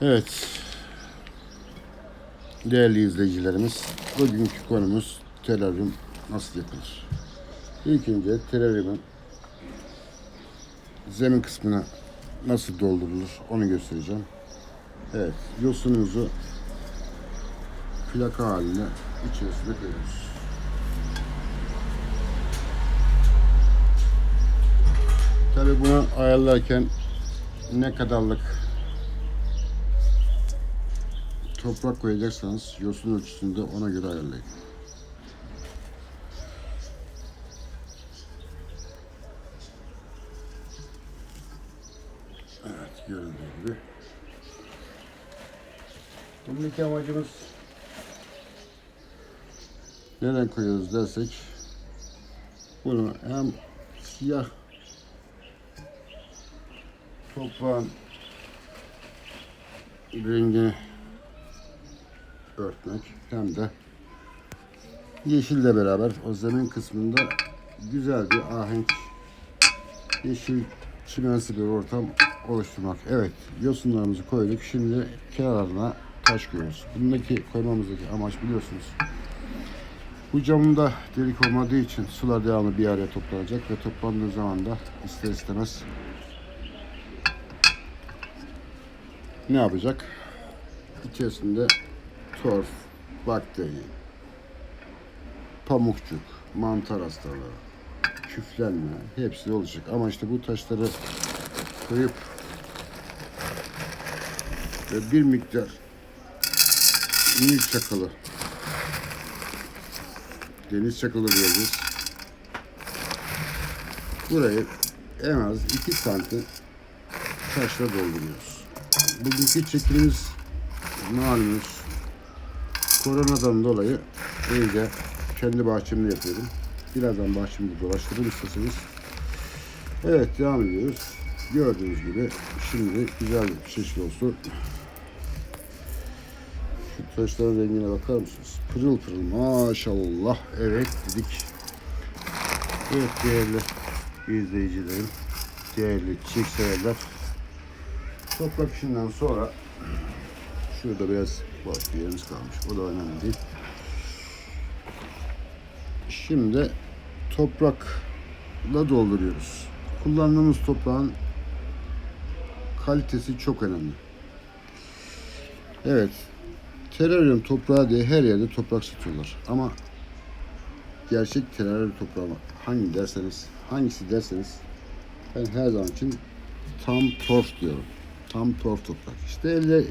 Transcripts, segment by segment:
Evet. Değerli izleyicilerimiz, bugünkü konumuz teraryum nasıl yapılır? İlk önce teraryumun zemin kısmına nasıl doldurulur onu göstereceğim. Evet, yosunumuzu plaka haline içerisine koyuyoruz. Tabi bunu ayarlarken ne kadarlık toprak koyacaksanız yosun ölçüsünde ona göre ayarlayın. Evet görüldüğü gibi. Bugünkü amacımız neden koyuyoruz dersek bunu hem siyah toprağın rengini örtmek hem de yeşille beraber o zemin kısmında güzel bir ahenk yeşil çimensi bir ortam oluşturmak. Evet yosunlarımızı koyduk. Şimdi kenarlarına taş koyuyoruz. Bundaki koymamızdaki amaç biliyorsunuz. Bu camında delik olmadığı için sular devamlı bir araya toplanacak ve toplandığı zaman da ister istemez ne yapacak? İçerisinde torf, bakteri, pamukçuk, mantar hastalığı, küflenme hepsi olacak. Ama işte bu taşları koyup ve bir miktar minik çakalı deniz çakalı diyeceğiz. Burayı en az 2 santim taşla dolduruyoruz. Bugünkü çekimimiz malumunuz koronadan dolayı evde kendi bahçemde yapıyorum. Birazdan bahçemde dolaştırırım isterseniz. Evet devam ediyoruz. Gördüğünüz gibi şimdi güzel bir şişli olsun. Şu taşların rengine bakar mısınız? Pırıl pırıl maşallah. Evet dedik. Evet değerli izleyicilerim, değerli çiçek severler. Toprak işinden sonra şurada biraz bak bir yerimiz kalmış. O da önemli değil. Şimdi toprakla dolduruyoruz. Kullandığımız toprağın kalitesi çok önemli. Evet. Teraryum toprağı diye her yerde toprak satıyorlar. Ama gerçek teraryum toprağı hangi derseniz, hangisi derseniz ben her zaman için tam torf diyorum. Tam torf toprak. İşte elle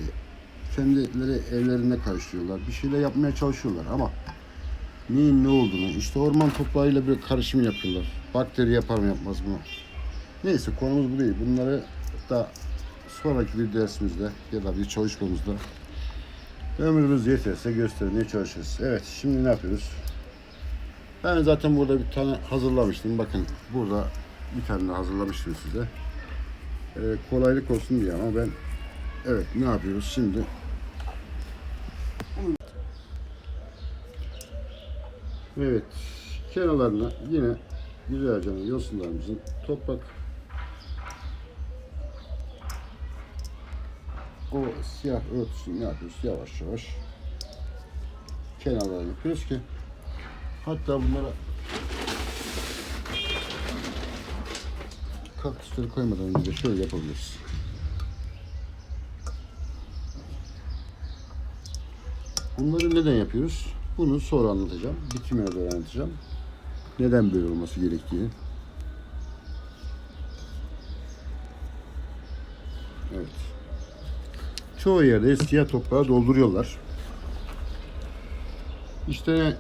kendileri ellerine karıştırıyorlar. Bir şeyler yapmaya çalışıyorlar ama neyin ne olduğunu işte orman toprağıyla bir karışım yapıyorlar. Bakteri yapar mı yapmaz mı? Neyse konumuz bu değil. Bunları da sonraki bir dersimizde ya da bir çalışmamızda ömrümüz yeterse göstermeye çalışırız. Evet şimdi ne yapıyoruz? Ben zaten burada bir tane hazırlamıştım. Bakın burada bir tane hazırlamıştım size. Ee, kolaylık olsun diye ama ben evet ne yapıyoruz şimdi? Evet kenarlarına yine güzelce yosunlarımızın toprak o siyah örtüsünü yapıyoruz yavaş yavaş kenarlarına yapıyoruz ki hatta bunlara kaktüsleri koymadan önce şöyle yapabiliriz. Bunları neden yapıyoruz? Bunu sonra anlatacağım. Bitimine doğru anlatacağım. Neden böyle olması gerektiğini. Evet. Çoğu yerde siyah toprağı dolduruyorlar. İşte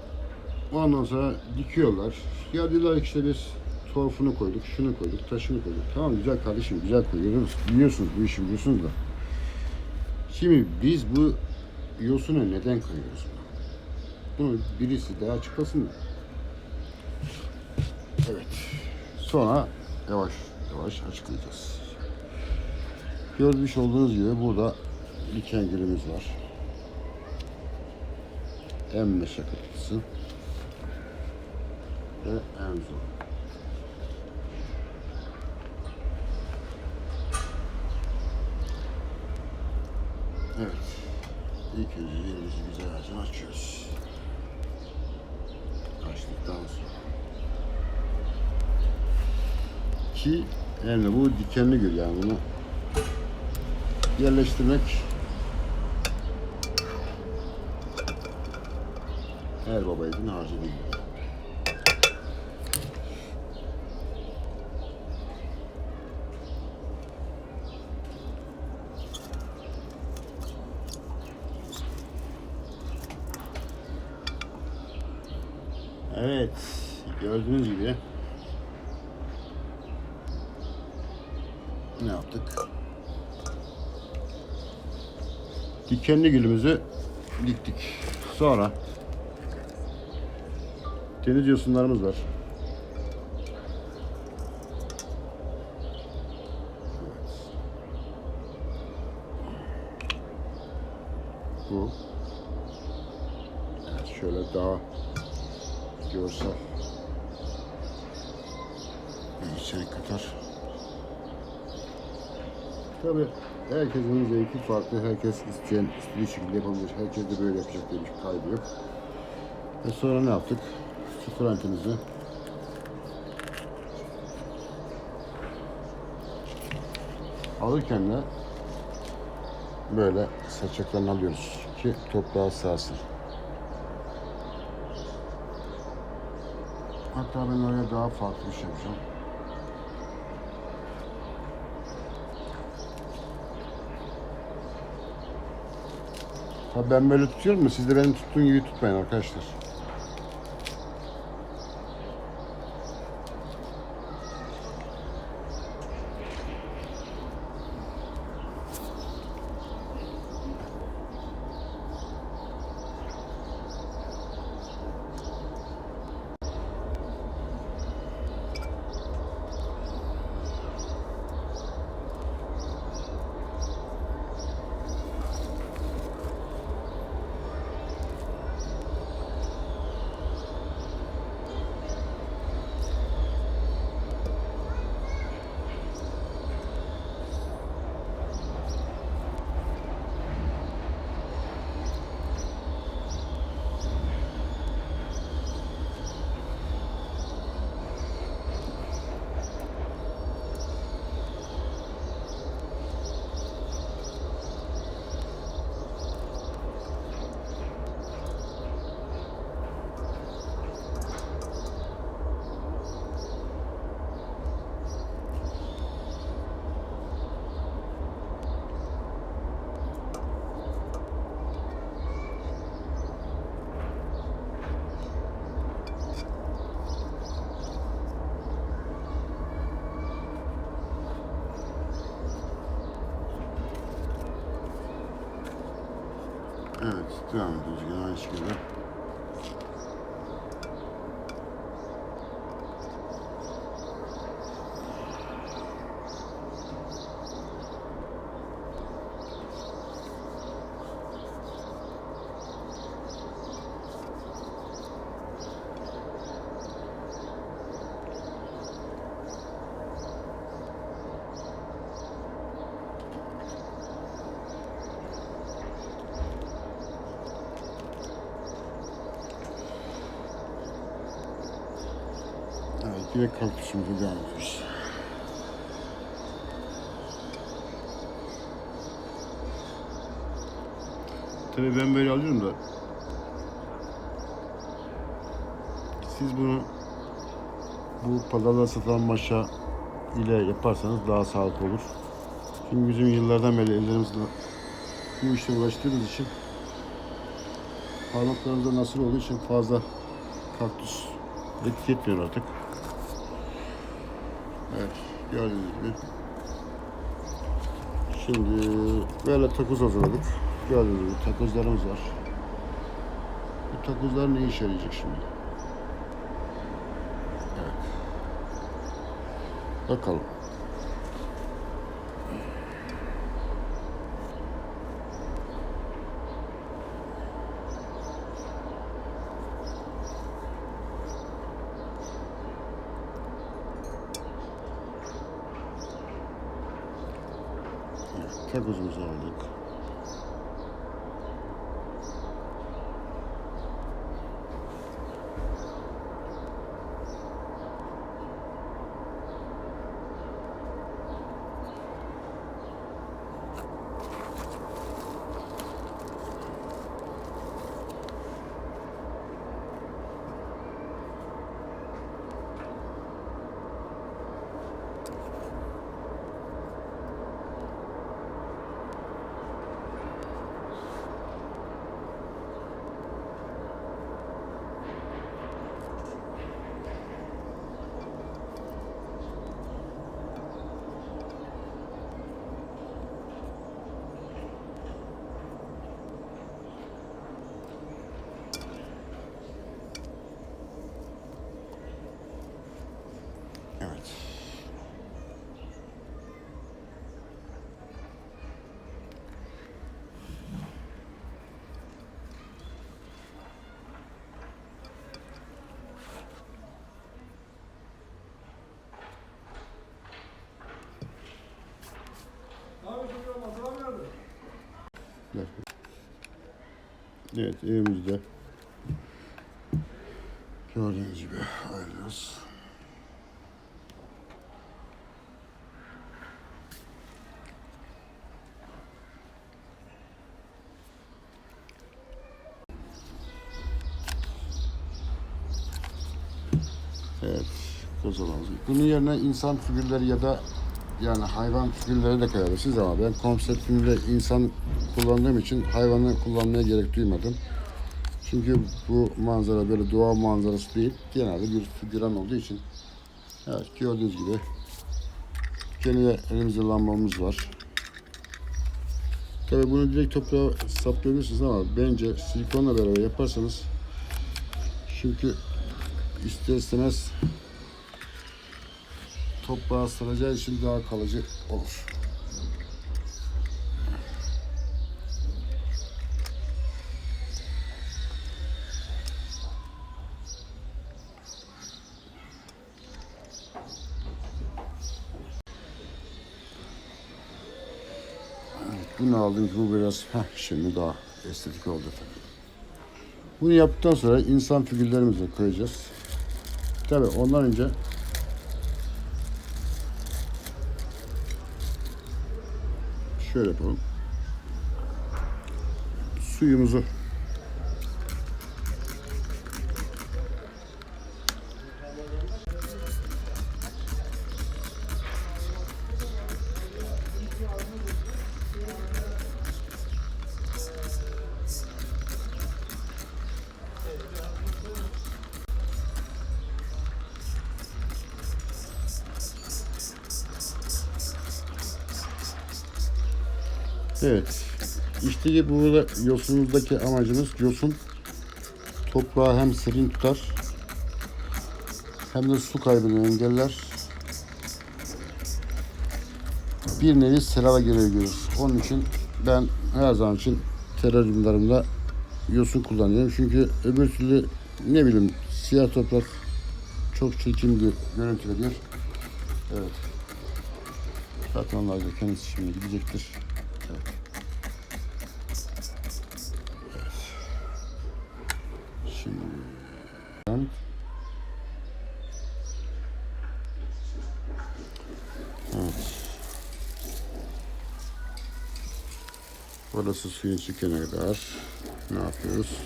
ondan sonra dikiyorlar. Ya diyorlar işte biz torfunu koyduk, şunu koyduk, taşını koyduk. Tamam güzel kardeşim, güzel koyuyoruz. Biliyorsunuz bu işi biliyorsunuz da. Şimdi biz bu yosunu neden koyuyoruz? Bunu birisi daha açıklasın? Evet. Sonra yavaş yavaş açıklayacağız. Görmüş olduğunuz gibi burada diken gülümüz var. En meşakkatlısı ve en zor. İlk önce yerimizi güzelce açıyoruz. Açtıktan sonra. Ki hem bu dikenli gül yani bunu yerleştirmek her baba yiğidin harcı değil. Evet, gördüğünüz gibi ne yaptık? Dikenli gülümüzü diktik. Sonra deniz yosunlarımız var. Bu. Evet, şöyle daha görsel içerik katar. Tabi herkesin zevki farklı, herkes isteyen istediği şekilde yapabilir. Herkes de böyle yapacak diye bir kaydı yok. Ve sonra ne yaptık? Sıfır antenizi alırken de böyle saçaklarını alıyoruz ki toprağa sığsın. Hatta ben oraya daha farklı bir şey yapacağım. Tabii ben böyle tutuyorum mu? Siz de benim tuttuğum gibi tutmayın arkadaşlar. Evet, devam ediyoruz yine aynı. Yine kaktüsümüzü ediyoruz. Tabii ben böyle alıyorum da siz bunu bu pazarda satılan maşa ile yaparsanız daha sağlıklı olur. Çünkü bizim yıllardan beri ellerimizle bu işle uğraştığımız için parmaklarımızda nasıl olduğu için fazla kaktüs etki etmiyor artık. Evet, gördüğünüz gibi. Şimdi böyle takoz hazırladık. Gördüğünüz gibi takozlarımız var. Bu takozlar ne işe yarayacak şimdi? Evet. Bakalım. 太不尊重了，你。Evet evimizde gördüğünüz gibi ayrılıyoruz. Evet, kozalağımız. Bunun yerine insan figürleri ya da yani hayvan figürleri de koyabilirsiniz ama ben konsept filmde insan kullandığım için hayvanı kullanmaya gerek duymadım. Çünkü bu manzara böyle doğa manzarası değil, genelde bir figüran olduğu için. Evet, gördüğünüz gibi gene elimizde lambamız var. Tabii bunu direkt toprağa saplayabilirsiniz ama bence silikonla beraber yaparsanız çünkü ister istemez toprağa saracağı için daha kalıcı olur. Bunu aldım ki bu biraz heh, şimdi daha estetik oldu. Bunu yaptıktan sonra insan figürlerimizi koyacağız. Tabii ondan önce şöyle yapalım. Suyumuzu Evet. İşte burada yosunumuzdaki amacımız yosun toprağı hem serin tutar hem de su kaybını engeller. Bir nevi serava görevi görür. Onun için ben her zaman için teraryumlarımda yosun kullanıyorum. Çünkü öbür türlü ne bileyim siyah toprak çok çirkin bir görüntü veriyor. Evet. Zaten onlar da kendisi şimdi gidecektir. Şimdi Evet. Burası suyun çıkana kadar ne yapıyoruz?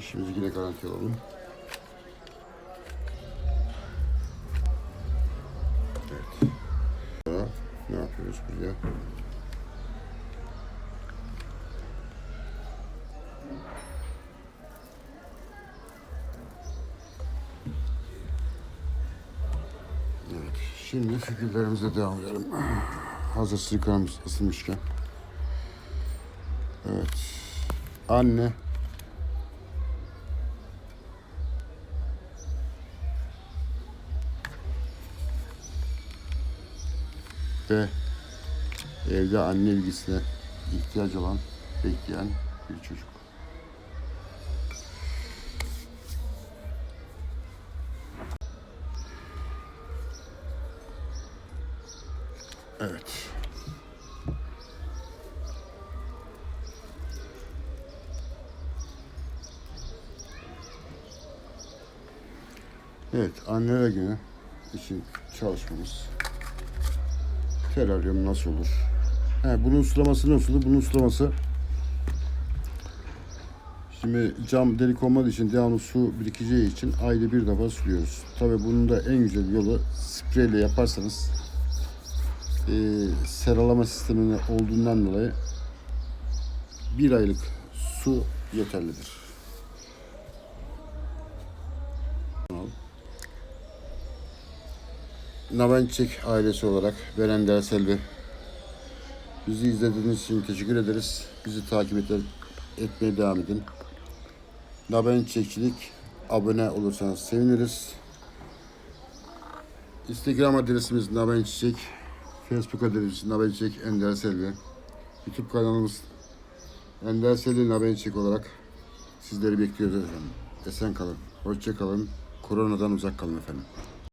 İşimizi yine garanti alalım. Evet. Daha ne yapıyoruz buraya? Evet. Şimdi figürlerimize devam edelim. Hazır silikonumuz ısınmışken. Evet. Anne ve evde anne ilgisine ihtiyaç olan, bekleyen bir çocuk. Evet. Evet, anneler günü için çalışmamız. Teraryum nasıl olur? He, bunun sulaması nasıl olur? Bunun sulaması Şimdi cam delik olmadığı için devamlı su birikeceği için ayda bir defa suluyoruz. Tabi bunun da en güzel yolu spreyle yaparsanız e, seralama sistemini olduğundan dolayı bir aylık su yeterlidir. Nabençek ailesi olarak ben Ender Selvi. Bizi izlediğiniz için teşekkür ederiz. Bizi takip et, etmeye devam edin. Nabençekçilik abone olursanız seviniriz. Instagram adresimiz Nabençiçek. Facebook adresimiz Nabençiçek Ender Selvi. YouTube kanalımız Ender Selvi Nabençiçek olarak sizleri bekliyoruz efendim. Esen kalın, hoşça kalın, koronadan uzak kalın efendim.